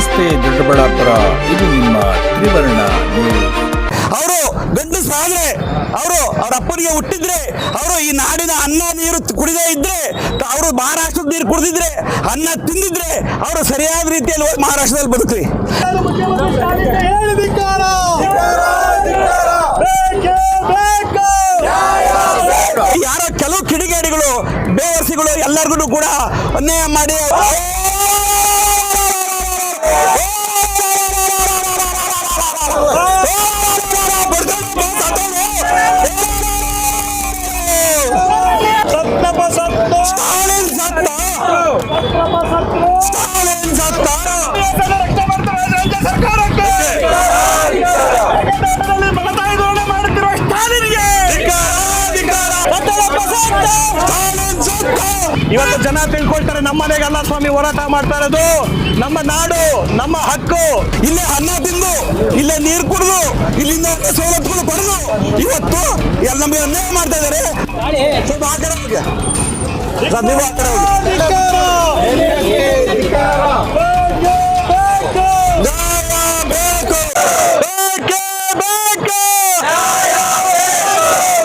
ನಮಸ್ತೆ ದೊಡ್ಡಬಳ್ಳಾಪುರ. ಇದು ನಿಮ್ಮ ತ್ರಿವರ್ಣ ಅವರು ಗಂಡಸಾದ್ರೆ ಅವರು, ಅವ್ರ ಅಪ್ಪನಿಗೆ ಹುಟ್ಟಿದ್ರೆ, ಅವರು ಈ ನಾಡಿನ ಅನ್ನ ನೀರು ಕುಡಿದೇ ಇದ್ರೆ, ಅವರು ಮಹಾರಾಷ್ಟ್ರದ ನೀರು ಕುಡಿದಿದ್ರೆ, ಅನ್ನ ತಿಂದಿದ್ರೆ, ಅವರು ಸರಿಯಾದ ರೀತಿಯಲ್ಲಿ ಹೋಗಿ ಮಹಾರಾಷ್ಟ್ರದಲ್ಲಿ ಬದುಕ್ರಿ ಯಾರೋ ಕೆಲವು ಕಿಡಿಗೇಡಿಗಳು, ಬೇವರ್ಸಿಗಳು ಎಲ್ಲರಿಗೂ ಕೂಡ ಅನ್ಯಾಯ ಮಾಡಿ ಇವತ್ತು ಜನ ತಿಳ್ಕೊಳ್ತಾರೆ ನಮ್ಮ ಮನೆಗಲ್ಲ ಸ್ವಾಮಿ ಹೋರಾಟ ಮಾಡ್ತಾ ಇರೋದು. ನಮ್ಮ ನಾಡು ನಮ್ಮ ಹಕ್ಕು. ಇಲ್ಲೇ ಅನ್ನ ತಿಂದು ಇಲ್ಲೇ ನೀರು ಕುಡಿದು ಇಲ್ಲಿಂದ ಸವಲತ್ತುಗಳು ಪಡೆದು ಇವತ್ತು ಎಲ್ಲ ನಮಗೆ ಅನ್ಯಾಯ ಮಾಡ್ತಾ ಇದ್ದಾರೆ. ಸ್ವಲ್ಪ ಆ ಕಡೆ ಹೋಗಿ. ಸರ್, ನೀವು ಆ ಕಡೆ ಹೋಗಿ.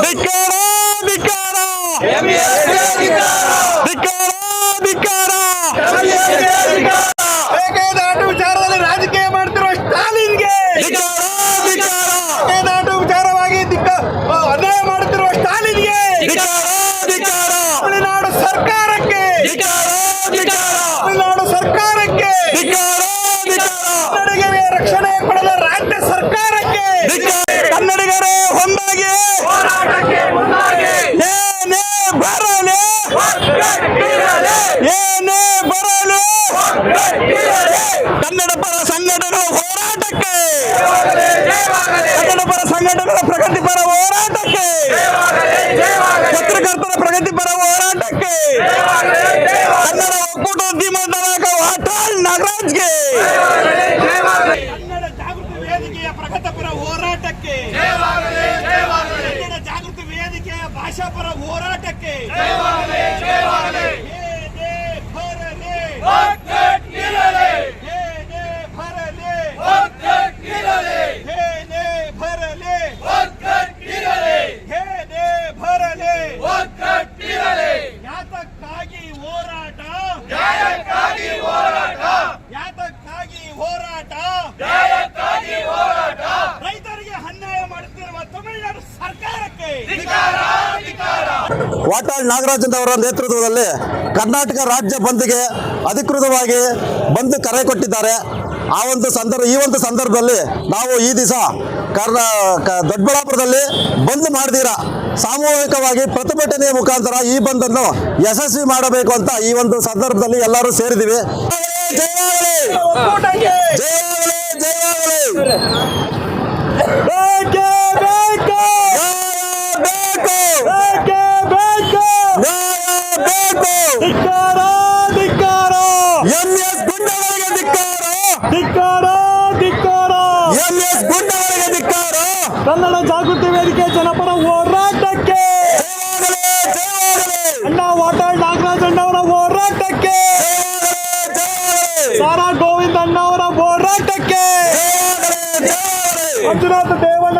ಬೇಕೇ ಬೇಕು ಧಿಕ್ಕಾರ ಧಿಕ್ಕಾರ ಧಿಕ್ಕಾರ ಧಿಕ್ಕಾರ ಮೇಕೆದಾಟು ವಿಚಾರದಲ್ಲಿ ರಾಜಕೀಯ ಮಾಡ್ತಿರುವ ಸ್ಟಾಲಿನ್ಗೆ ಧಿಕ್ಕಾರ ಧಿಕ್ಕಾರ ಮೇಕೆದಾಟು ವಿಚಾರವಾಗಿ ದಿಕ್ಕ ಆ, ಅನ್ಯಾಯ ಮಾಡುತ್ತಿರುವ ಸ್ಟಾಲಿನ್ಗೆ ಧಿಕ್ಕಾರ ಧಿಕ್ಕಾರ ತಮಿಳುನಾಡು ಸರ್ಕಾರಕ್ಕೆ ಧಿಕ್ಕಾರ ಧಿಕ್ಕಾರ ತಮಿಳುನಾಡು ಸರ್ಕಾರಕ್ಕೆ ಧಿಕ್ಕಾರ ಧಿಕ್ಕಾರ ಕನ್ನಡಿಗರಿಗೆ ರಕ್ಷಣೆ ಕೊಡದ ರಾಜ್ಯ ಸರ್ಕಾರಕ್ಕೆ ಕನ್ನಡಿಗರೇ ಒಂದಾಗಿ ಏನೇ ಬರಲಿ ಏನೇ ಬರಲಿ ಕನ್ನಡ ಪರ ಸಂಘಟನೆಗಳ ಹೋರಾಟಕ್ಕೆ ಕನ್ನಡ ಪರ ಸಂಘಟನೆಗಳ ಪ್ರಗತಿಪರ ಹೋರಾಟಕ್ಕೆ ಪತ್ರಕರ್ತರ ಪ್ರಗತಿಪರ ಹೋರಾಟಕ್ಕೆ ಕನ್ನಡ ಒಕ್ಕೂಟೋದ್ಯಮ ನಾಯಕ ವಾಟಾಳ್ ನಾಗರಾಜ್ಗೆ. ಕನ್ನಡ ಜಾಗೃತಿ ವೇದಿಕೆಯ ಪ್ರಗತಿಪರ ಹೋರಾಟಕ್ಕೆ. ಕನ್ನಡ ಜಾಗೃತಿ ವೇದಿಕೆಯ ಭಾಷಾಪರ ಹೋರಾಟಕ್ಕೆ ಏನೇ ಬರಲಿ ಏನೇ ಬರಲಿ ಏನೇ ಬರಲಿ ಏನೇ ಬರಲಿ ಯಾತಕ್ಕಾಗಿ ಹೋರಾಟ ಯಾತಕ್ಕಾಗಿ ಹೋರಾಟ. ರೈತರಿಗೆ ಅನ್ಯಾಯ ಮಾಡುತ್ತಿರುವ ತಮಿಳುನಾಡು ಸರ್ಕಾರಕ್ಕೆ. ವಾಟಾಳ್ ನಾಗರಾಜನ್ ಅವರ ನೇತೃತ್ವದಲ್ಲಿ ಕರ್ನಾಟಕ ರಾಜ್ಯ ಬಂದ್ಗೆ ಅಧಿಕೃತವಾಗಿ ಬಂದ್ ಕರೆ ಕೊಟ್ಟಿದ್ದಾರೆ. ಆ ಒಂದು ಸಂದರ್ಭ ಈ ಒಂದು ಸಂದರ್ಭದಲ್ಲಿ ನಾವು ಈ ದಿವಸ ಕರ್ನಾ ಕ- ದೊಡ್ಡಬಳ್ಳಾಪುರದಲ್ಲಿ ಬಂದ್ ಮಾಡಿದೀರಾ. ಸಾಮೂಹಿಕವಾಗಿ ಪ್ರತಿಭಟನೆಯ ಮುಖಾಂತರ ಈ ಬಂದನ್ನು ಯಶಸ್ವಿ ಮಾಡಬೇಕು ಅಂತ ಈ ಒಂದು ಸಂದರ್ಭದಲ್ಲಿ ಎಲ್ಲರೂ ಸೇರಿದ್ದೀವಿ. జయ జయ జయ మంజునాథ్ దేవన్న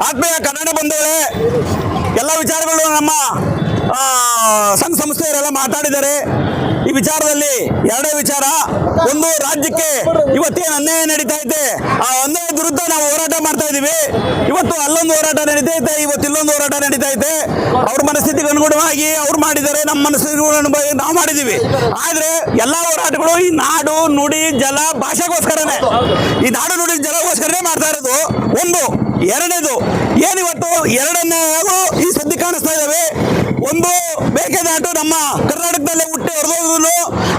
ಆತ್ಮೀಯ ಕನ್ನಡ ಬಂಧುಗಳೇ ಎಲ್ಲ ವಿಚಾರಗಳು ನಮ್ಮ ಸಂಘ ಸಂಸ್ಥೆಯವರೆಲ್ಲ ಮಾತಾಡಿದ್ದಾರೆ. ಈ ವಿಚಾರದಲ್ಲಿ ಎರಡೇ ವಿಚಾರ. ಒಂದು ರಾಜ್ಯಕ್ಕೆ ಇವತ್ತೇನು ಅನ್ಯಾಯ ನಡೀತಾ ಇದೆ. ಆ ಅನ್ಯಾಯದ ವಿರುದ್ಧ ನಾವು ಹೋರಾಟ ಮಾಡ್ತಾ ಇದ್ದೀವಿ ಇವತ್ತು ಅಲ್ಲೊಂದು ಹೋರಾಟ ನಡೀತಾ ಇದೆ, ಇವತ್ತು ಇಲ್ಲೊಂದು ಹೋರಾಟ ನಡೀತಾ ಇದೆ. ಅವ್ರ ಮನಸ್ಥಿತಿಗೆ ಅನುಗುಣವಾಗಿ ಅವ್ರು ಮಾಡಿದ್ದಾರೆ, ನಮ್ಮ ಅನುಗುಣವಾಗಿ ನಾವು ಮಾಡಿದ್ದೀವಿ. ಆದ್ರೆ ಎಲ್ಲ ಹೋರಾಟಗಳು ಈ ನಾಡು, ನುಡಿ, ಜಲ ಭಾಷೆಗೋಸ್ಕರನೇ. ಈ ನಾಡು, ನುಡಿ, ಜಲಗೋಸ್ಕರನೇ ಮಾಡ್ತಾ ಇರೋದು. ಒಂದು. ಎರಡನೇದು ಏನಿವತ್ತು ಎರಡನೇ ಈ ಸುದ್ದಿ ಕಾಣಿಸ್ತಾ ಇದ್ದಾವೆ ಒಂದು ಮೇಕೆದಾಟು ನಮ್ಮ ಕರ್ನಾಟಕದಲ್ಲೇ ಹುಟ್ಟಿ ಹೊರದೋದ್ರು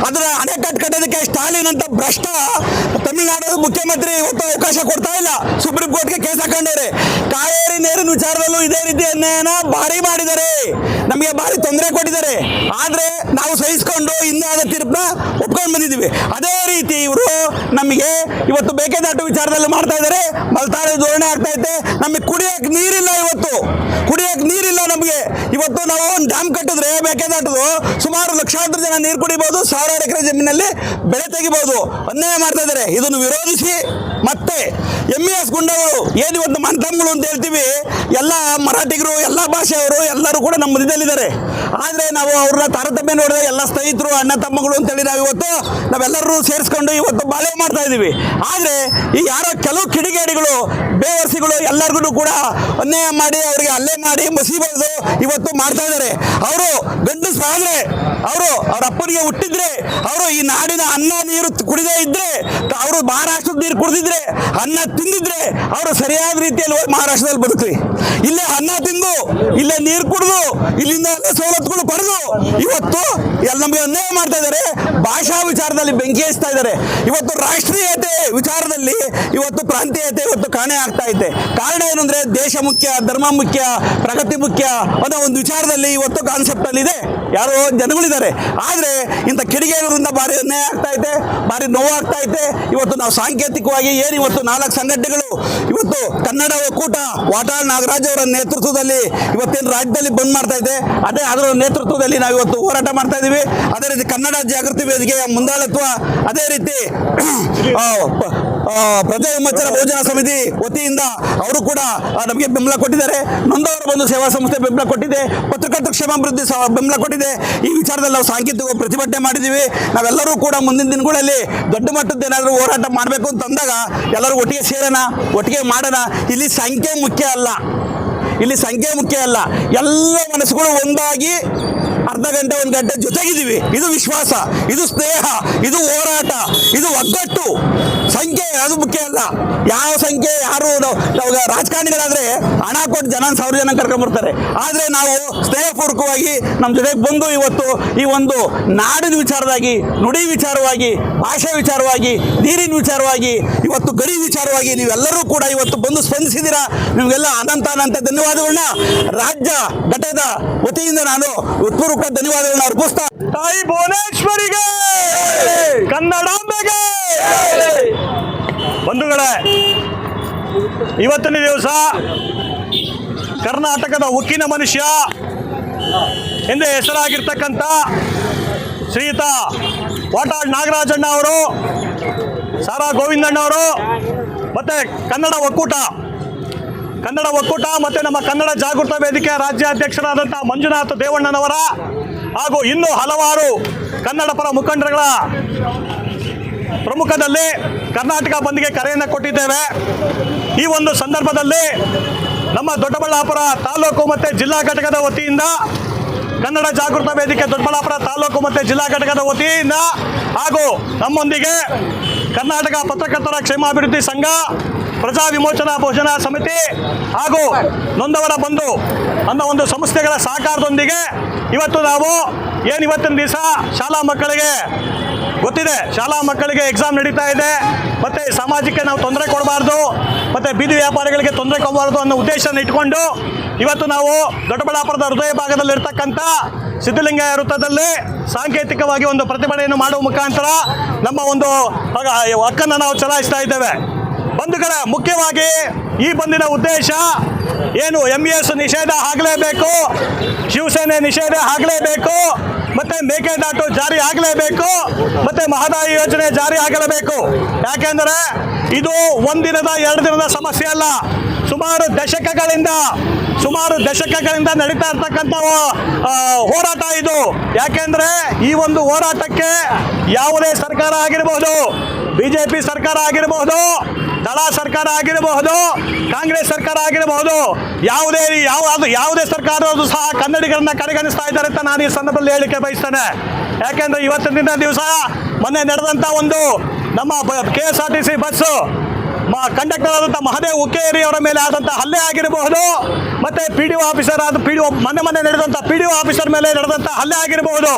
ಅದರ ಅಣೆಕಟ್ಟು ಕಟ್ಟೋದಕ್ಕೆ ಸ್ಟಾಲಿನ್ ಅಂತ ಭ್ರಷ್ಟ ತಮಿಳುನಾಡು ಮುಖ್ಯಮಂತ್ರಿ ಇವತ್ತು ಅವಕಾಶ ಕೊಡ್ತಾ ಇಲ್ಲ. ಸುಪ್ರೀಂ ಕೋರ್ಟ್ಗೆ ಕೇಸ್ ಹಾಕೊಂಡವ್ರೆ. ಕಾವೇರಿ ನೀರಿನ ವಿಚಾರದಲ್ಲೂ ಇದೇ ರೀತಿ ಅನ್ಯಾಯನ ಭಾರಿ ಮಾಡಿದ್ದಾರೆ. ನಮಗೆ ಭಾರಿ ತೊಂದರೆ ಕೊಟ್ಟಿದ್ದಾರೆ. ಆದ್ರೆ ನಾವು ಸಹಿಸ್ಕೊಂಡು ಹಿಂದೆ ಆದ ತೀರ್ಪನ್ನ ಒಪ್ಕೊಂಡು ಬಂದಿದ್ದೀವಿ. ಅದೇ ರೀತಿ ಇವರು ನಮಗೆ ಇವತ್ತು ಬೇಕೆದಾಟು ವಿಚಾರದಲ್ಲಿ ಮಾಡ್ತಾ ಇದ್ದಾರೆ. ಮಲ್ತಾಳೆ ಧೋರಣೆ ಆಗ್ತಾ ಇದೆ ನಮಗೆ ಕುಡಿಯಕ್ಕೆ ನೀರಿಲ್ಲ ಇವತ್ತು. ಕುಡಿಯಕ್ಕೆ ನೀರಿಲ್ಲ ನಮಗೆ. ಇವತ್ತು ನಾವು ಒಂದು ಡ್ಯಾಮ್ ಕಟ್ಟಿದ್ರೆ ಬೇಕೆದಾಟದು ಸುಮಾರು ಲಕ್ಷಾಂತರ ಜನ ನೀರು ಕುಡಿಬಹುದು ಸಾವಿರಾರು ಎಕರೆ ಜಮೀನಲ್ಲಿ ಬೆಳೆ ತೆಗಿಬಹುದು ಅನ್ಯಾಯ ಮಾಡ್ತಾ ಇದ್ದಾರೆ. ಇದನ್ನು ವಿರೋಧಿಸಿ ಮತ್ತೆ ಎಂ ಇ ಎಸ್ ಗುಂಡವರು ಏನು ಇವತ್ತು ಮಂತಮ್ಗಳು ಅಂತ ಹೇಳ್ತೀವಿ. ಎಲ್ಲ ಮರಾಠಿಗರು, ಎಲ್ಲ ಭಾಷೆಯವರು ಎಲ್ಲರೂ ಕೂಡ ನಮ್ಮ ಮಧ್ಯದಲ್ಲಿದ್ದಾರೆ ಆದರೆ ನಾವು ಅವ್ರನ್ನ ತಾರತಮ್ಯ ನೋಡಿದ್ರೆ ಎಲ್ಲ ಸ್ನೇಹಿತರು, ಅಣ್ಣ ತಮ್ಮಗಳು ಅಂತೇಳಿ ನಾವು ಇವತ್ತು ನಾವೆಲ್ಲರೂ ಸೇರಿಸ್ಕೊಂಡು ಇವತ್ತು ಬಾಳೆ ಮಾಡ್ತಾ ಇದ್ದೀವಿ. ಆದರೆ ಈ ಯಾರೋ ಕೆಲವು ಕಿಡಿಗೇಡಿಗಳು, ಬೇವರ್ಸಿಗಳು ಎಲ್ಲರಿಗೂ ಕೂಡ ಅನ್ಯಾಯ ಮಾಡಿ ಅವರಿಗೆ ಅಲ್ಲೇ ಮಾಡಿ ಮಸಿ ಇವತ್ತು ಮಾಡ್ತಾ ಇದ್ದಾರೆ. ಅವರು ಗಂಡಸ ಆದರೆ, ಅವರು ಅವ್ರ ಅಪ್ಪನಿಗೆ ಹುಟ್ಟಿದ್ರೆ, ಅವರು ಈ ನಾಡಿನ ಅನ್ನ ನೀರು ಕುಡಿದೇ ಇದ್ರೆ, ಅವರು ಮಹಾರಾಷ್ಟ್ರದ ನೀರು ಕುಡಿದಿದ್ರೆ, ಅನ್ನ ತಿಂದಿದ್ರೆ ಅವರು ಸರಿಯಾದ ರೀತಿಯಲ್ಲಿ ಹೋಗಿ ಮಹಾರಾಷ್ಟ್ರದಲ್ಲಿ ಬದುಕಲಿ. ಇಲ್ಲೇ ಅನ್ನ ತಿಂದು, ಇಲ್ಲೇ ನೀರು ಕುಡಿದು, ಇಲ್ಲಿಂದ ಸವಲತ್ತುಗಳು ಪಡೆದು ಇವತ್ತು ಎಲ್ಲ ನಮಗೆ ಅನ್ಯಾಯ ಮಾಡ್ತಾ ಇದ್ದಾರೆ. ಭಾಷಾ ವಿಚಾರದಲ್ಲಿ ಬೆಂಕಿ ಹಚ್ತಾ ಇದ್ದಾರೆ. ಇವತ್ತು ರಾಷ್ಟ್ರೀಯತೆ ವಿಚಾರದಲ್ಲಿ ಇವತ್ತು ಪ್ರಾಂತೀಯತೆ ಇವತ್ತು ಕಾಣೆ ಆಗ್ತಾ ಇದೆ. ಕಾರಣ ಏನು ಅಂದ್ರೆ ದೇಶ ಮುಖ್ಯ, ಧರ್ಮ ಮುಖ್ಯ, ಪ್ರಗತಿ ಮುಖ್ಯ ಅನ್ನೋ ಒಂದು ವಿಚಾರದಲ್ಲಿ ಇವತ್ತು ಕಾನ್ಸೆಪ್ಟ್ ಅಲ್ಲಿ ಇದೆ ಯಾರೋ ಜನಗಳಿದ್ದಾರೆ. ಆದರೆ ಇಂಥ ಕಿಡಿಗೇಡರಿಂದ ಭಾರಿ ಅನ್ಯಾಯ ಆಗ್ತಾ ಇದೆ, ಭಾರಿ ನೋವಾಗ್ತಾ ಇದೆ. ಇವತ್ತು ನಾವು ಸಾಂಕೇತಿಕವಾಗಿ ಏನು ಇವತ್ತು ನಾಲ್ಕು ಸಂಘಟನೆಗಳು, ಇವತ್ತು ಕನ್ನಡ ಒಕ್ಕೂಟ, ವಾಟಾಳ್ ನಾಗರಾಜ್ ಅವರ ನೇತೃತ್ವದಲ್ಲಿ ಇವತ್ತೇನು ರಾಜ್ಯದಲ್ಲಿ ಬಂದ್ ಮಾಡ್ತಾ ಇದೆ. ಅದೇ ಅದರ ನೇತೃತ್ವದಲ್ಲಿ ನಾವು ಇವತ್ತು ಹೋರಾಟ ಮಾಡ್ತಾ ಇದ್ದೀವಿ ಅದೇ ರೀತಿ ಕನ್ನಡ ಜಾಗೃತಿ ವೇದಿಕೆಯ ಮುಂದಾಳತ್ವ, ಅದೇ ರೀತಿ ಪ್ರಜಾ ವಿಮೋಚನಾ ಭೋಜನ ಸಮಿತಿ ವತಿಯಿಂದ ಅವರು ಕೂಡ ನಮಗೆ ಬೆಂಬಲ ಕೊಟ್ಟಿದ್ದಾರೆ. ನೊಂದವರ ಬಂದು ಸೇವಾ ಸಂಸ್ಥೆ ಬೆಂಬಲ ಕೊಟ್ಟಿದೆ. ಪತ್ರಕರ್ತ ಕ್ಷೇಮಾಭಿವೃದ್ಧಿ ಬೆಂಬಲ ಕೊಟ್ಟಿದೆ. ಈ ವಿಚಾರದಲ್ಲಿ ನಾವು ಸಾಂಕೇತಿಕ ಪ್ರತಿಭಟನೆ ಮಾಡಿದ್ದೀವಿ ನಾವೆಲ್ಲರೂ ಕೂಡ ಮುಂದಿನ ದಿನಗಳಲ್ಲಿ ದೊಡ್ಡ ಮಟ್ಟದ ಏನಾದರೂ ಹೋರಾಟ ಮಾಡಬೇಕು ಅಂತ ಅಂದಾಗ ಎಲ್ಲರೂ ಒಟ್ಟಿಗೆ ಸೇರೋಣ, ಒಟ್ಟಿಗೆ ಮಾಡೋಣ. ಇಲ್ಲಿ ಸಂಖ್ಯೆ ಮುಖ್ಯ ಅಲ್ಲ. ಇಲ್ಲಿ ಸಂಖ್ಯೆ ಮುಖ್ಯ ಅಲ್ಲ. ಎಲ್ಲ ಮನಸ್ಸುಗಳು ಒಂದಾಗಿ ಅರ್ಧ ಗಂಟೆ, ಒಂದು ಗಂಟೆ ಜೊತೆಗಿದ್ದೀವಿ. ಇದು ವಿಶ್ವಾಸ, ಇದು ಸ್ನೇಹ, ಇದು ಹೋರಾಟ, ಇದು ಒಗ್ಗಟ್ಟು. ಸಂಖ್ಯೆ ಅದು ಮುಖ್ಯ ಅಲ್ಲ. ಯಾವ ಸಂಖ್ಯೆ, ಯಾರು ನಾವು ರಾಜಕಾರಣಿಗಳಾದ್ರೆ ಹಣ ಕೊಟ್ಟು ಜನ ಸಾವಿರ ಜನ ಕರ್ಕೊಂಡ್ಬರ್ತಾರೆ ಆದರೆ ನಾವು ಸ್ನೇಹಪೂರ್ವಕವಾಗಿ ನಮ್ಮ ಜೊತೆಗೆ ಬಂದು ಇವತ್ತು ಈ ಒಂದು ನಾಡಿನ ವಿಚಾರವಾಗಿ, ನುಡಿ ವಿಚಾರವಾಗಿ, ಭಾಷೆ ವಿಚಾರವಾಗಿ, ನೀರಿನ ವಿಚಾರವಾಗಿ, ಇವತ್ತು ಗಡಿ ವಿಚಾರವಾಗಿ ನೀವೆಲ್ಲರೂ ಕೂಡ ಇವತ್ತು ಬಂದು ಸ್ಪಂದಿಸಿದ್ದೀರಾ? ನಿಮಗೆಲ್ಲ ಅನಂತ ಅನಂತ ಧನ್ಯವಾದಗಳನ್ನ. ರಾಜ್ಯ ಘಟಕದ ವತಿಯಿಂದ ನಾನು ಹೃತ್ಪೂರ್ವಕ ಧನ್ಯವಾದಗಳನ್ನ ಅರ್ಪಿಸ್ತಾ ತಾಯಿ ಭುವನೇಶ್ವರಿಗೆ! ಕನ್ನಡಾಂಬೆಗೆ ಬಂಧುಗಳೇ, ಇವತ್ತಿನ ದಿವಸ ಕರ್ನಾಟಕದ ಉಕ್ಕಿನ ಮನುಷ್ಯ ಎಂದೇ ಹೆಸರಾಗಿರ್ತಕ್ಕಂಥ ಶ್ರೀಯುತ ವಾಟಾಳ್ ನಾಗರಾಜಣ್ಣ ಅವರು, ಸಾರಾ ಗೋವಿಂದಣ್ಣ ಅವರು, ಮತ್ತು ಕನ್ನಡ ಒಕ್ಕೂಟ. ಕನ್ನಡ ಒಕ್ಕೂಟ ಮತ್ತು ನಮ್ಮ ಕನ್ನಡ ಜಾಗೃತ ವೇದಿಕೆ ರಾಜ್ಯಾಧ್ಯಕ್ಷರಾದಂಥ ಮಂಜುನಾಥ ದೇವಣ್ಣನವರ ಹಾಗೂ ಇನ್ನೂ ಹಲವಾರು ಕನ್ನಡ ಪರ ಮುಖಂಡರುಗಳ ಪ್ರಮುಖದಲ್ಲಿ ಕರ್ನಾಟಕ ಬಂದ್ಗೆ ಕರೆಯನ್ನು ಕೊಟ್ಟಿದ್ದೇವೆ. ಈ ಒಂದು ಸಂದರ್ಭದಲ್ಲಿ ನಮ್ಮ ದೊಡ್ಡಬಳ್ಳಾಪುರ ತಾಲೂಕು ಮತ್ತು ಜಿಲ್ಲಾ ಘಟಕದ ವತಿಯಿಂದ ಕನ್ನಡ ಜಾಗೃತ ವೇದಿಕೆ ದೊಡ್ಡಬಳ್ಳಾಪುರ ತಾಲೂಕು ಮತ್ತು ಜಿಲ್ಲಾ ಘಟಕದ ವತಿಯಿಂದ ಹಾಗೂ ನಮ್ಮೊಂದಿಗೆ ಕರ್ನಾಟಕ ಪತ್ರಕರ್ತರ ಕ್ಷೇಮಾಭಿವೃದ್ಧಿ ಸಂಘ ಪ್ರಜಾ ವಿಮೋಚನಾ ಭೋಜನಾ ಸಮಿತಿ ಹಾಗೂ ನೊಂದವರ ಬಂಧು ಅನ್ನೋ ಒಂದು ಸಂಸ್ಥೆಗಳ ಸಹಕಾರದೊಂದಿಗೆ ಇವತ್ತು ನಾವು ಏನು ಇವತ್ತಿನ ದಿವಸ ಶಾಲಾ ಮಕ್ಕಳಿಗೆ ಗೊತ್ತಿದೆ. ಶಾಲಾ ಮಕ್ಕಳಿಗೆ ಎಕ್ಸಾಮ್ ನಡೀತಾ ಇದೆ. ಮತ್ತು ಸಮಾಜಕ್ಕೆ ನಾವು ತೊಂದರೆ ಕೊಡಬಾರ್ದು. ಮತ್ತು ಬೀದಿ ವ್ಯಾಪಾರಿಗಳಿಗೆ ತೊಂದರೆ ಕೊಡಬಾರ್ದು ಅನ್ನೋ ಉದ್ದೇಶನ ಇಟ್ಕೊಂಡು ಇವತ್ತು ನಾವು ದೊಡ್ಡಬಳ್ಳಾಪುರದ ಹೃದಯ ಭಾಗದಲ್ಲಿರ್ತಕ್ಕಂಥ ಸಿದ್ಧಲಿಂಗ ವೃತ್ತದಲ್ಲಿ ಸಾಂಕೇತಿಕವಾಗಿ ಒಂದು ಪ್ರತಿಭಟನೆಯನ್ನು ಮಾಡುವ ಮುಖಾಂತರ ನಮ್ಮ ಒಂದು ಹಕ್ಕನ್ನು ನಾವು ಚಲಾಯಿಸ್ತಾ ಇದ್ದೇವೆ. ಬಂಧುಗಳ ಮುಖ್ಯವಾಗಿ ಈ ಬಂದಿನ ಉದ್ದೇಶ ಏನು ಎಂ ಎಸ್ ನಿಷೇಧ ಆಗಲೇಬೇಕು, ಶಿವಸೇನೆ ನಿಷೇಧ ಆಗಲೇಬೇಕು, ಮತ್ತೆ ಮೇಕೆದಾಟು ಜಾರಿ ಆಗಲೇಬೇಕು, ಮತ್ತೆ ಮಹದಾಯಿ ಯೋಜನೆ ಜಾರಿ ಆಗಲೇಬೇಕು. ಯಾಕೆಂದರೆ ಇದು ಒಂದಿನದ ಎರಡು ದಿನದ ಸಮಸ್ಯೆ ಅಲ್ಲ. ಸುಮಾರು ದಶಕಗಳಿಂದ ಸುಮಾರು ದಶಕಗಳಿಂದ ನಡೀತಾ ಇರ್ತಕ್ಕಂಥ ಹೋರಾಟ ಇದು. ಯಾಕೆಂದರೆ ಈ ಒಂದು ಹೋರಾಟಕ್ಕೆ ಯಾವುದೇ ಸರ್ಕಾರ ಆಗಿರಬಹುದು ಬಿಜೆಪಿ ಸರ್ಕಾರ ಆಗಿರಬಹುದು ದಳ ಸರ್ಕಾರ ಆಗಿರಬಹುದು, ಕಾಂಗ್ರೆಸ್ ಸರ್ಕಾರ ಆಗಿರಬಹುದು, ಯಾವುದೇ ಯಾವ ಅದು ಯಾವುದೇ ಸರ್ಕಾರದವರು ಸಹ ಕನ್ನಡಿಗರನ್ನ ಕಡೆಗಣಿಸ್ತಾ ಇದ್ದಾರೆ ಅಂತ ನಾನು ಈ ಸಂದರ್ಭದಲ್ಲಿ ಹೇಳಿಕೆ ಬಯಸ್ತೇನೆ. ಯಾಕೆಂದ್ರೆ ಇವತ್ತಿನ ದಿವಸ ಮೊನ್ನೆ ನಡೆದಂಥ ಒಂದು ನಮ್ಮ K S R T C bus conductor ಆದಂಥ ಮಹದೇವ್ ಉಕ್ಕೇರಿ ಅವರ ಮೇಲೆ ಆದಂಥ ಹಲ್ಲೆ ಆಗಿರಬಹುದು, ಮತ್ತೆ ಪಿ ಡಿ ಒ ಆಫೀಸರ್ ಆದ ಪಿ ಡಿ ಒ ಮೊನ್ನೆ ಮೊನ್ನೆ ನಡೆದಂಥ ಪಿ ಡಿ ಒ ಆಫೀಸರ್ ಮೇಲೆ ನಡೆದಂಥ ಹಲ್ಲೆ ಆಗಿರಬಹುದು.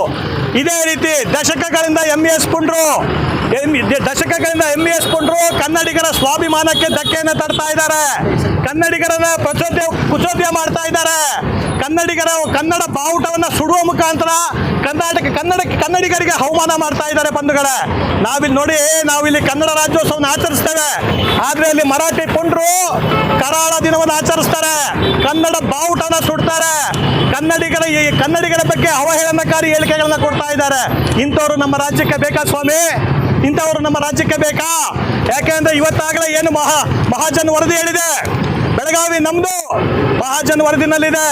ಇದೇ ರೀತಿ ದಶಕಗಳಿಂದ ಎಂ ಎಸ್ ಪುಂಡ್ರು ದಶಕಗಳಿಂದ ಎಂ ಎಸ್ ಪುಂಡ್ರು ಕನ್ನಡಿಗರ ಸ್ವಾಭಿಮಾನಕ್ಕೆ ಧಕ್ಕೆಯನ್ನು ತರ್ತಾ ಇದ್ದಾರೆ. ಕನ್ನಡಿಗರನ್ನ ಪ್ರಚೋದ್ಯ ಕುಚೋದ್ಯ ಮಾಡ್ತಾ ಇದ್ದಾರೆ. ಕನ್ನಡಿಗರ ಕನ್ನಡ ಬಾವುಟವನ್ನು ಸುಡುವ ಮುಖಾಂತರ ಕರ್ನಾಟಕ ಕನ್ನಡಕ್ಕೆ ಕನ್ನಡಿಗರಿಗೆ ಅವಮಾನ ಮಾಡ್ತಾ ಇದ್ದಾರೆ ಬಂಧುಗಳೇ. ನಾವಿಲ್ಲಿ ನೋಡಿ, ನಾವಿಲ್ಲಿ ಕನ್ನಡ ರಾಜ್ಯೋತ್ಸವನ ಆಚರಿಸ್ತೇವೆ. ಆದರೆ ಇಲ್ಲಿ ಮರಾಠಿ ಪುಂಡ್ರು ಕರಾಳ ದಿನವನ್ನು ಆಚರಿಸ್ತಾರೆ. ಕನ್ನಡ ಬಾವುಟನ ಸುಡ್ತಾರೆ. ಕನ್ನಡಿಗರ ಈ ಕನ್ನಡಿಗರ ಬಗ್ಗೆ ಅವಹೇಳನಕಾರಿ ಹೇಳಿಕೆಗಳನ್ನ ಕೊಡ್ತಾ ಇದ್ದಾರೆ. ಇಂಥವ್ರು ನಮ್ಮ ರಾಜ್ಯಕ್ಕೆ ಬೇಕಾ ಸ್ವಾಮಿ? ಇಂಥವ್ರು ನಮ್ಮ ರಾಜ್ಯಕ್ಕೆ ಬೇಕಾ? ಯಾಕೆಂದ್ರೆ ಇವತ್ತಾಗಲೇ ಏನು ಮಹಾ ಮಹಾಜನ್ ವರದಿ ಹೇಳಿದೆ. ಬೆಳಗಾವಿ ನಮ್ದು ಮಹಾಜನ್ ವರದಿನಲ್ಲಿದೆ.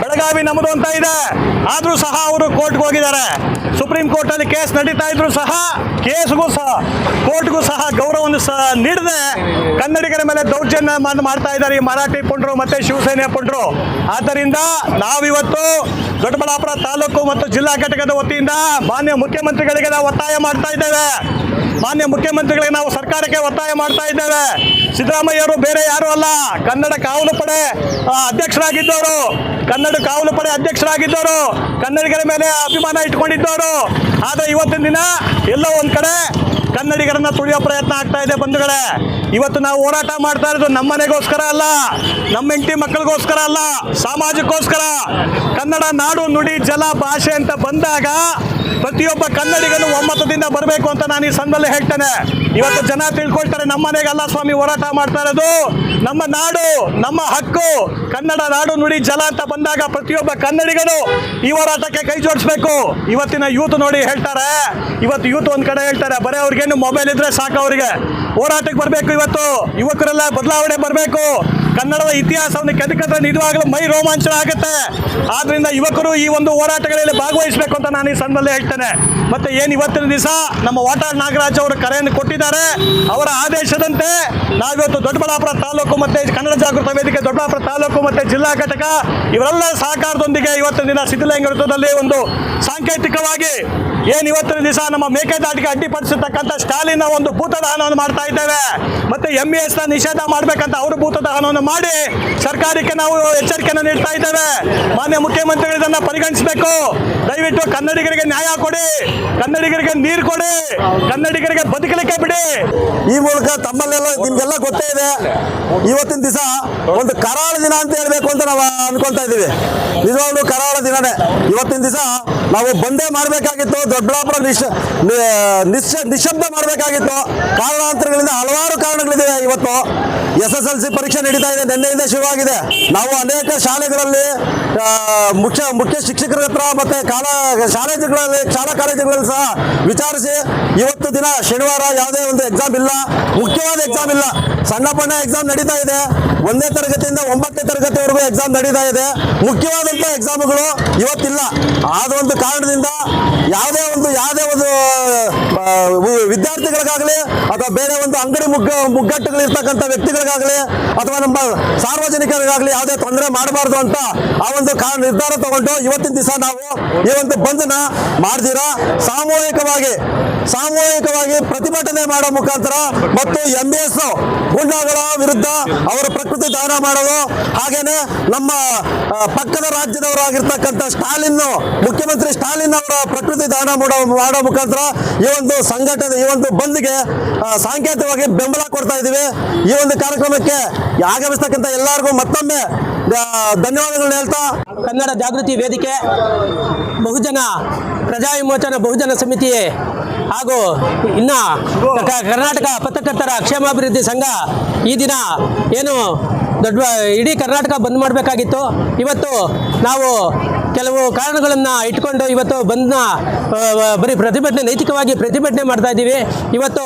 ಬೆಳಗಾವಿ ನಮ್ಮದು ಅಂತ ಇದೆ. ಆದರೂ ಸಹ ಅವರು ಕೋರ್ಟ್ಗೆ ಹೋಗಿದ್ದಾರೆ. ಸುಪ್ರೀಂ ಕೋರ್ಟಲ್ಲಿ ಕೇಸ್ ನಡೀತಾ ಇದ್ರು ಸಹ ಕೇಸ್ಗೂ ಸಹ ಕೋರ್ಟ್ಗೂ ಸಹ ಗೌರವವನ್ನು ಸಹ ನೀಡದೆ ಕನ್ನಡಿಗರ ಮೇಲೆ ದೌರ್ಜನ್ಯ ಮಾಡ್- ಮಾಡ್ತಾ ಇದ್ದಾರೆ ಈ ಮರಾಠಿ ಪುಂಡ್ರು ಮತ್ತೆ ಶಿವಸೇನೆ ಪುಂಡ್ರು. ಆದ್ದರಿಂದ ನಾವಿವತ್ತು ದೊಡ್ಡಬಳ್ಳಾಪುರ ತಾಲೂಕು ಮತ್ತು ಜಿಲ್ಲಾ ಘಟಕದ ವತಿಯಿಂದ ಮಾನ್ಯ ಮುಖ್ಯಮಂತ್ರಿಗಳಿಗೆಲ್ಲ ಒತ್ತಾಯ ಮಾಡ್ತಾ ಇದ್ದೇವೆ. ಮಾನ್ಯ ಮುಖ್ಯಮಂತ್ರಿಗಳಿಗೆ ನಾವು ಸರ್ಕಾರಕ್ಕೆ ಒತ್ತಾಯ ಮಾಡ್ತಾ ಇದ್ದೇವೆ. ಸಿದ್ದರಾಮಯ್ಯವರು ಬೇರೆ ಯಾರು ಅಲ್ಲ, ಕನ್ನಡ ಕಾವಲು ಪಡೆ ಅಧ್ಯಕ್ಷರಾಗಿದ್ದವರು. ಕನ್ನಡ ಕಾವಲು ಪಡೆ ಅಧ್ಯಕ್ಷರಾಗಿದ್ದವರು. ಕನ್ನಡಿಗರ ಮೇಲೆ ಅಭಿಮಾನ ಇಟ್ಕೊಂಡಿದ್ದವರು ಆದರೆ ಇವತ್ತಿನ ದಿನ ಎಲ್ಲೋ ಒಂದು ಕಡೆ ಕನ್ನಡಿಗರನ್ನ ತುಳಿಯೋ ಪ್ರಯತ್ನ ಆಗ್ತಾ ಇದೆ ಬಂಧುಗಳೇ. ಇವತ್ತು ನಾವು ಹೋರಾಟ ಮಾಡ್ತಾ ಇರೋದು ನಮ್ಮ ಮನೆಗೋಸ್ಕರ ಅಲ್ಲ, ನಮ್ಮ ಹೆಂಡತಿ ಮಕ್ಕಳಿಗೋಸ್ಕರ ಅಲ್ಲ, ಸಮಾಜಕ್ಕೋಸ್ಕರ. ಕನ್ನಡ ನಾಡು ನುಡಿ ಜಲ ಭಾಷೆ ಅಂತ ಬಂದಾಗ ಪ್ರತಿಯೊಬ್ಬ ಕನ್ನಡಿಗನು ಒಮ್ಮತದಿಂದ ಬರಬೇಕು ಅಂತ ನಾನು ಈ ಸಂದಲ್ಲೇ ಹೇಳ್ತೇನೆ. ಇವತ್ತು ಜನ ತಿಳ್ಕೊಳ್ತಾರೆ, ನಮ್ಮ ಮನೆಗಲ್ಲ ಸ್ವಾಮಿ ಹೋರಾಟ ಮಾಡ್ತಾ ಇರೋದು. ನಮ್ಮ ನಾಡು, ನಮ್ಮ ಹಕ್ಕು, ಕನ್ನಡ ನಾಡು ನುಡಿ ಜಲ ಅಂತ ಬಂದಾಗ ಪ್ರತಿಯೊಬ್ಬ ಕನ್ನಡಿಗನು ಈ ಹೋರಾಟಕ್ಕೆ ಕೈ ಜೋಡಿಸ್ಬೇಕು. ಇವತ್ತಿನ ಯೂತ್ ನೋಡಿ ಹೇಳ್ತಾರೆ, ಇವತ್ತು ಯೂತ್ ಒಂದ್ ಕಡೆ ಹೇಳ್ತಾರೆ, ಬರೀ ಅವ್ರಿಗೇನು ಮೊಬೈಲ್ ಇದ್ರೆ ಸಾಕು ಅವರಿಗೆ. ಹೋರಾಟಕ್ಕೆ ಬರಬೇಕು ಇವತ್ತು. ಯುವಕರೆಲ್ಲ ಬದಲಾವಣೆ ಬರಬೇಕು. ಕನ್ನಡದ ಇತಿಹಾಸವನ್ನು ಕೆದಕದ್ರೆ ನಿಜವಾಗ್ಲೂ ಮೈ ರೋಮಾಂಚನ ಆಗುತ್ತೆ. ಆದ್ರಿಂದ ಯುವಕರು ಈ ಒಂದು ಹೋರಾಟಗಳಲ್ಲಿ ಭಾಗವಹಿಸಬೇಕು ಅಂತ ನಾನು ಈ ಸಂದರ್ಭದಲ್ಲಿ ಹೇಳ್ತೇನೆ. ಮತ್ತೆ ಏನು ಇವತ್ತಿನ ದಿವಸ ನಮ್ಮ ವಾಟಾಳ್ ನಾಗರಾಜ್ ಅವರು ಕರೆಯನ್ನು ಕೊಟ್ಟಿದ್ದಾರೆ. ಅವರ ಆದೇಶದಂತೆ ನಾವಿವತ್ತು ದೊಡ್ಡಬಳ್ಳಾಪುರ ತಾಲೂಕು ಮತ್ತೆ ಕನ್ನಡ ಜಾಗೃತ ವೇದಿಕೆ ದೊಡ್ಡಬಳ್ಳಾಪುರ ತಾಲೂಕು ಮತ್ತೆ ಜಿಲ್ಲಾ ಘಟಕ ಇವರೆಲ್ಲ ಸಹಕಾರದೊಂದಿಗೆ ಇವತ್ತಿನ ದಿನ ಸಿದ್ದಲಿಂಗದಲ್ಲಿ ಒಂದು ಸಾಂಕೇತಿಕವಾಗಿ ಏನು ಇವತ್ತಿನ ದಿವಸ ನಮ್ಮ ಮೇಕೆದಾಟಿಗೆ ಅಡ್ಡಿಪಡಿಸಿರ್ತಕ್ಕಂಥ ಸ್ಟಾಲಿನ ಒಂದು ಭೂತದಹನವನ್ನು ಮಾಡ್ತಾ ಇದ್ದೇವೆ. ಮತ್ತೆ ಎಂ ಎಸ್ನ ನಿಷೇಧ ಮಾಡಬೇಕಂತ ಅವರು ಭೂತ ದಹನವನ್ನು ಮಾಡಿ ಸರ್ಕಾರಕ್ಕೆ ನಾವು ಎಚ್ಚರಿಕೆಯನ್ನು ನೀಡ್ತಾ ಇದ್ದೇವೆ. ಮಾನ್ಯ ಮುಖ್ಯಮಂತ್ರಿಗಳು ಇದನ್ನ ಪರಿಗಣಿಸಬೇಕು. ದಯವಿಟ್ಟು ಕನ್ನಡಿಗರಿಗೆ ನ್ಯಾಯ ಕೊಡಿ. ಕನ್ನಡಿಗರಿಗೆ ನೀರು ಕೊಡಿ. ಕನ್ನಡಿಗರಿಗೆ ಬದುಕಲಿಕ್ಕೆ ಬಿಡಿ. ಈ ಮೂಲಕ ತಮ್ಮಲ್ಲೆಲ್ಲ ನಿಮ್ಗೆಲ್ಲ ಗೊತ್ತೇ ಇದೆ. ಇವತ್ತಿನ ದಿವಸ ಒಂದು ಕರಾಳ ದಿನ ಅಂತ ಹೇಳಬೇಕು ಅಂತ ನಾವು ಅನ್ಕೊಂತ ಇದ್ದೀವಿ. ನಿಜವಾಗ್ಲೂ ಕರಾಳ ದಿನನೇ. ಇವತ್ತಿನ ದಿವಸ ನಾವು ಬಂದೇ ಮಾಡಬೇಕಾಗಿತ್ತು. ದೊಡ್ಡಬಳ್ಳಾಪುರ ನಿಶ್ ನಿಶಬ್ದ ಮಾಡಬೇಕಾಗಿತ್ತು. ಕಾರಣಾಂತರಗಳಿಂದ ಹಲವಾರು ಕಾರಣಗಳಿದೆ ಇವತ್ತು. ಎಸ್ ಎಸ್ ಎಲ್ ಸಿ ಪರೀಕ್ಷೆ ನಡೀತಾ ಇದೆ ನಿನ್ನೆಯಿಂದ ಶುರುವಾಗಿದೆ. ನಾವು ಅನೇಕ ಶಾಲೆಗಳಲ್ಲಿ ಮುಖ್ಯ ಮುಖ್ಯ ಶಿಕ್ಷಕರ ಹತ್ರ ಮತ್ತೆ ಕಾಲ ಶಾಲೆಗಳಲ್ಲಿ, ಶಾಲಾ ಕಾಲೇಜುಗಳಲ್ಲಿ ಸಹ ವಿಚಾರಿಸಿ ಇವತ್ತು ದಿನ ಶನಿವಾರ ಯಾವುದೇ ಒಂದು ಎಕ್ಸಾಮ್ ಇಲ್ಲ. ಮುಖ್ಯವಾದ ಎಕ್ಸಾಮ್ ಇಲ್ಲ. ಸಣ್ಣ ಪಣ್ಣ ಎಕ್ಸಾಮ್ ನಡೀತಾ ಇದೆ. ಒಂದನೇ ತರಗತಿಯಿಂದ ಒಂಬತ್ತನೇ ತರಗತಿವರೆಗೂ ಎಕ್ಸಾಮ್ ನಡೀತಾ ಇದೆ. ಮುಖ್ಯವಾದಂಥ ಎಕ್ಸಾಮ್ಗಳು ಇವತ್ತಿಲ್ಲ. ಆದ ಒಂದು ಕಾರಣದಿಂದ ಯಾವುದೇ ಒಂದು ಯಾವುದೇ ಒಂದು ವಿದ್ಯಾರ್ಥಿಗಳಿಗಾಗಲಿ ಅಥವಾ ಬೇರೆ ಒಂದು ಅಂಗಡಿ ಮುಗ್ಗ ಮುಗ್ಗಟ್ಟುಗಳಿರ್ತಕ್ಕಂಥ ವ್ಯಕ್ತಿಗಳಿಗಾಗಲಿ ಅಥವಾ ನಮ್ಮ ಸಾರ್ವಜನಿಕರಿಗಾಗಲಿ ಯಾವುದೇ ತೊಂದರೆ ಮಾಡಬಾರ್ದು ಅಂತ ಆ ಒಂದು ನಿರ್ಧಾರ ತಗೊಂಡು ಇವತ್ತಿನ ದಿವಸ ನಾವು ಈ ಒಂದು ಬಂಧನ ಮಾಡ್ದಿರ? ಸಾಮೂಹಿಕವಾಗಿ ಸಾಮೂಹಿಕವಾಗಿ ಪ್ರತಿಭಟನೆ ಮಾಡೋ ಮುಖಾಂತರ ಮತ್ತು ಎಂ ಬಿ ಎಸ್ ಗುಂಡಾಗಳ ವಿರುದ್ಧ ಅವರ ಪ್ರಕೃತಿ ದಾನ ಮಾಡಲು ಹಾಗೇನೆ ನಮ್ಮ ಪಕ್ಕದ ರಾಜ್ಯದವರಾಗಿರ್ತಕ್ಕಂಥ ಸ್ಟಾಲಿನ್, ಮುಖ್ಯಮಂತ್ರಿ ಸ್ಟಾಲಿನ್ ಅವರ ಪ್ರಕೃತಿ ದಾನ ಮಾಡೋ ಮಾಡೋ ಮುಖಾಂತರ ಈ ಒಂದು ಸಂಘಟನೆ ಈ ಒಂದು ಬಂದ್ಗೆ ಸಾಂಕೇತಿಕವಾಗಿ ಬೆಂಬಲ ಕೊಡ್ತಾ ಇದ್ದೀವಿ. ಈ ಒಂದು ಕಾರ್ಯಕ್ರಮಕ್ಕೆ ಆಗಮಿಸ್ತಕ್ಕಂಥ ಎಲ್ಲರಿಗೂ ಮತ್ತೊಮ್ಮೆ ಧನ್ಯವಾದಗಳನ್ನ ಹೇಳ್ತಾ. ಕನ್ನಡ ಜಾಗೃತಿ ವೇದಿಕೆ, ಬಹುಜನ ಪ್ರಜಾ ವಿಮೋಚನಾ ಬಹುಜನ ಸಮಿತಿ ಹಾಗೂ ಇನ್ನ ಕರ್ನಾಟಕ ಪತ್ರಕರ್ತರ ಕ್ಷೇಮಾಭಿವೃದ್ಧಿ ಸಂಘ ಈ ದಿನ ಏನು ದೊಡ್ಡ, ಇಡೀ ಕರ್ನಾಟಕ ಬಂದ್ ಮಾಡಬೇಕಾಗಿತ್ತು. ಇವತ್ತು ನಾವು ಕೆಲವು ಕಾರಣಗಳನ್ನು ಇಟ್ಕೊಂಡು ಇವತ್ತು ಬಂದ್ನ ಬರೀ ಪ್ರತಿಭಟನೆ, ನೈತಿಕವಾಗಿ ಪ್ರತಿಭಟನೆ ಮಾಡ್ತಾ ಇದ್ದೀವಿ. ಇವತ್ತು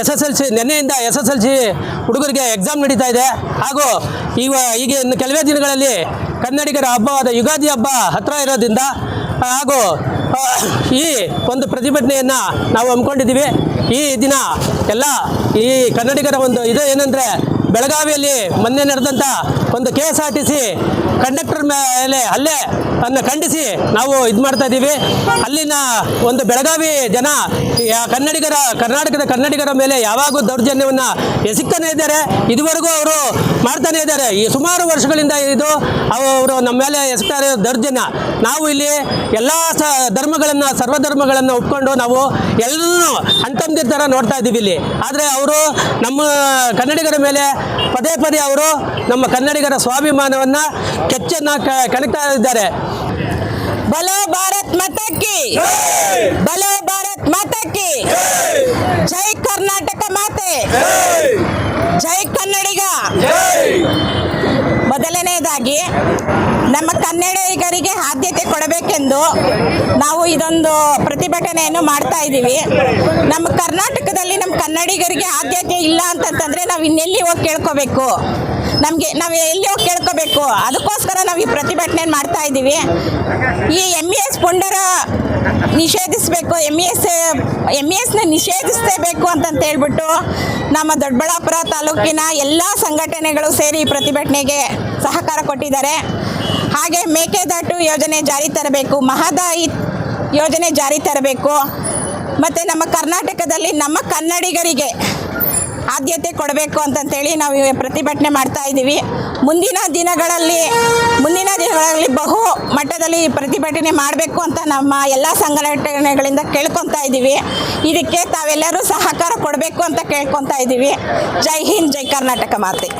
ಎಸ್ ಎಸ್ ಎಲ್ ಸಿ ನಿನ್ನೆಯಿಂದ ಎಸ್ ಎಸ್ ಎಲ್ ಸಿ ಹುಡುಗರಿಗೆ ಎಕ್ಸಾಮ್ ನಡೀತಾ ಇದೆ. ಹಾಗೂ ಈಗ ಈಗ ಕೆಲವೇ ದಿನಗಳಲ್ಲಿ ಕನ್ನಡಿಗರ ಹಬ್ಬವಾದ ಯುಗಾದಿ ಹಬ್ಬ ಹತ್ತಿರ ಇರೋದ್ರಿಂದ, ಹಾಗೂ ಈ ಒಂದು ಪ್ರತಿಭಟನೆಯನ್ನು ನಾವು ಹಮ್ಮಿಕೊಂಡಿದ್ದೀವಿ. ಈ ದಿನ ಎಲ್ಲ ಈ ಕನ್ನಡಿಗರ ಒಂದು ಇದು ಏನಂದರೆ, ಬೆಳಗಾವಿಯಲ್ಲಿ ಮೊನ್ನೆ ನಡೆದಂಥ ಒಂದು K S R T C conductor ಮೇಲೆ ಹಲ್ಲೆ ಅನ್ನು ಖಂಡಿಸಿ, ನಾವು ಇದು ಮಾಡ್ತಾ ಇದ್ದೀವಿ ಅಲ್ಲಿನ ಒಂದು ಬೆಳಗಾವಿ ಜನ ಕನ್ನಡಿಗರ, ಕರ್ನಾಟಕದ ಕನ್ನಡಿಗರ ಮೇಲೆ ಯಾವಾಗೂ ದೌರ್ಜನ್ಯವನ್ನು ಎಸಿಕ್ತಾನೆ ಇದ್ದಾರೆ. ಇದುವರೆಗೂ ಅವರು ಮಾಡ್ತಾನೆ ಇದ್ದಾರೆ. ಈ ಸುಮಾರು ವರ್ಷಗಳಿಂದ ಇದು, ಅವರು ನಮ್ಮ ಮೇಲೆ ಎಸಕ್ತಾ ಇರೋ ದೌರ್ಜನ್ಯ. ನಾವು ಇಲ್ಲಿ ಎಲ್ಲ ಸ, ಧರ್ಮಗಳನ್ನು, ಸರ್ವಧರ್ಮಗಳನ್ನು ಒಪ್ಕೊಂಡು ನಾವು ಎಲ್ಲರೂ ಅಂತಂದಿರ ಥರ ನೋಡ್ತಾ ಇದ್ದೀವಿ ಇಲ್ಲಿ. ಆದರೆ ಅವರು ನಮ್ಮ ಕನ್ನಡಿಗರ ಮೇಲೆ ಪದೇ ಪದೇ ಅವರು ನಮ್ಮ ಕನ್ನಡಿಗರ ಸ್ವಾಭಿಮಾನವನ್ನು ಕೆಚ್ಚನ್ನು ಕಲಿತಾ ಇದ್ದಾರೆ. ಬಲೋ ಭಾರತ್ ಮಾತಕ್ಕೆ. ಬಲೋ ಭಾರತ್ ಮಾತಕ್ಕೆ. ಜೈ ಕರ್ನಾಟಕ ಮಾತೆ. ಜೈ. ಕನ್ನಡಿಗ. ಮೊದಲನೇದಾಗಿ ನಮ್ಮ ಕನ್ನಡಿಗರಿಗೆ ಆದ್ಯತೆ ಕೊಡಬೇಕೆಂದು ನಾವು ಇದೊಂದು ಪ್ರತಿಭಟನೆಯನ್ನು ಮಾಡ್ತಾ ಇದ್ದೀವಿ. ನಮ್ಮ ಕರ್ನಾಟಕದಲ್ಲಿ ನಮ್ಮ ಕನ್ನಡಿಗರಿಗೆ ಆದ್ಯತೆ ಇಲ್ಲ ಅಂತಂತಂದರೆ ನಾವು ಇನ್ನೆಲ್ಲಿ ಹೋಗಿ ಕೇಳ್ಕೋಬೇಕು? ನಮಗೆ ನಾವು ಎಲ್ಲಿ ಹೋಗಿ ಕೇಳ್ಕೋಬೇಕು? ಅದಕ್ಕೋಸ್ಕರ ನಾವು ಈ ಪ್ರತಿಭಟನೆ ಮಾಡ್ತಾ ಇದ್ದೀವಿ. ಈ ಎಂ ಇ ಎಸ್ ಪುಂಡರ ನಿಷೇಧಿಸಬೇಕು M E S M E ಎಸ್ನ ನಿಷೇಧಿಸಲೇಬೇಕು ಅಂತಂತ ಹೇಳ್ಬಿಟ್ಟು ನಮ್ಮ ದೊಡ್ಡಬಳ್ಳಾಪುರ ತಾಲೂಕಿನ ಎಲ್ಲ ಸಂಘಟನೆಗಳು ಸೇರಿ ಈ ಪ್ರತಿಭಟನೆಗೆ ಸಹಕಾರ ಕೊಟ್ಟಿದ್ದಾರೆ. ಹಾಗೆ ಮೇಕೆದಾಟು ಯೋಜನೆ ಜಾರಿ ತರಬೇಕು ಮಹದಾಯಿ ಯೋಜನೆ ಜಾರಿ ತರಬೇಕು. ಮತ್ತು ನಮ್ಮ ಕರ್ನಾಟಕದಲ್ಲಿ ನಮ್ಮ ಕನ್ನಡಿಗರಿಗೆ ಆದ್ಯತೆ ಕೊಡಬೇಕು ಅಂತಂತೇಳಿ ನಾವು ಪ್ರತಿಭಟನೆ ಮಾಡ್ತಾ ಇದ್ದೀವಿ. ಮುಂದಿನ ದಿನಗಳಲ್ಲಿ ಮುಂದಿನ ದಿನಗಳಲ್ಲಿ ಬಹು ಮಟ್ಟದಲ್ಲಿ ಪ್ರತಿಭಟನೆ ಮಾಡಬೇಕು ಅಂತ ನಮ್ಮ ಎಲ್ಲ ಸಂಘಟನೆಗಳಿಂದ ಕೇಳ್ಕೊತಾ ಇದ್ದೀವಿ. ಇದಕ್ಕೆ ತಾವೆಲ್ಲರೂ ಸಹಕಾರ ಕೊಡಬೇಕು ಅಂತ ಕೇಳ್ಕೊತಾ ಇದ್ದೀವಿ. ಜೈ ಹಿಂದ್ ಜೈ ಕರ್ನಾಟಕ ಮಾತೆ.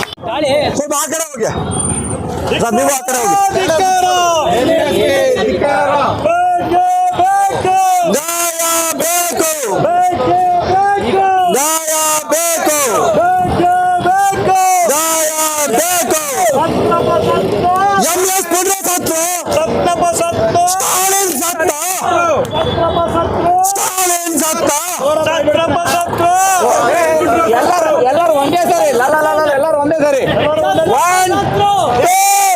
ನೀವು ಆ ಕಡೆ ಬೇಕು ನ್ಯಾಯ ಬೇಕು ನ್ಯಾಯ ಬೇಕು ನ್ಯಾಯ ಬೇಕು ಎಂ ಎಸ್ ಪುಣ್ಯ ಸತ್ತು ಸ್ಟಾಲಿನ್ ಸತ್ತ ಸ್ಟಾಲಿನ್ ಸತ್ತ ಎಲ್ಲರೂ ಒಂದೇ ಸರಿ ಲಲ್ಲ ಲಲ ಎಲ್ಲರೂ ಒಂದೇ ಸರಿ